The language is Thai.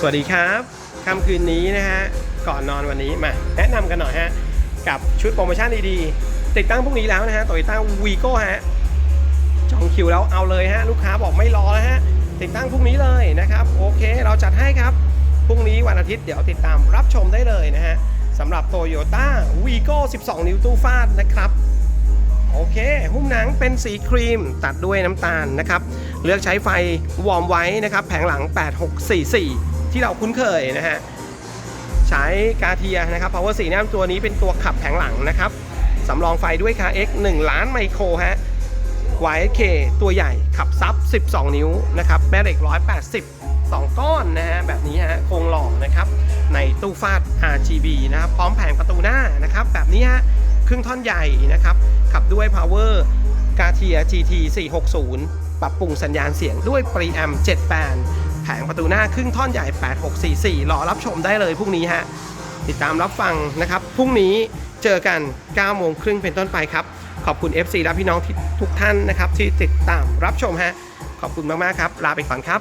สวัสดีครับค่ำคืนนี้นะฮะก่อนนอนวันนี้มาแนะนำกันหน่อยฮะกับชุดโปรโมชั่นดีๆ ติดตั้งพรุ่งนี้แล้วนะฮะโตโยต้าวีโก้ฮะจองคิวแล้วเอาเลยฮะลูกค้าบอกไม่รอแล้วฮะติดตั้งพรุ่งนี้เลยนะครับโอเคเราจัดให้ครับพรุ่งนี้วันอาทิตย์เดี๋ยวติดตามรับชมได้เลยนะฮะสำหรับ Toyota Vigo 12 นิ้วตู้ฟาดนะครับโอเค หุ้มหนังเป็นสีครีมตัดด้วยน้ำตาลนะครับ เลือกใช้ไฟวอร์มไว้นะครับ แผงหลัง 8644 ที่เราคุ้นเคยนะฮะใช้กาเทียนะครับ Power 4นี่ยตัวนี้เป็นตัวขับแผงหลังนะครับสำรองไฟด้วยคา X 1 ล้านไมโครฮะ YK ตัวใหญ่ขับซับ 12 นิ้วนะครับแม่เหล็ก 180 2 ก้อนนะฮะแบบนี้ฮะโครงหล่อนะครับ ในตู้ฟาด RGB นะครับพร้อมแผงประตูหน้านะครับ แบบนี้ฮะครึ่งท่อนใหญ่นะครับ ขับด้วย Power g a t i a GT 460 ปรับปรุงสัญญาณเสียงด้วย Preamp 7แบน ผงประตูหน้าครึ่งท่อนใหญ่ 8644 รอรับชมได้เลยพรุ่งนี้ฮะ ติดตามรับฟังนะครับ พรุ่งนี้เจอกัน 9 โมงครึ่งเป็นต้นไปครับ ขอบคุณ FC และพี่น้องที่ทุกท่านนะครับที่ติดตามรับชมฮะ ขอบคุณมากๆครับ ลาไปก่อนครับ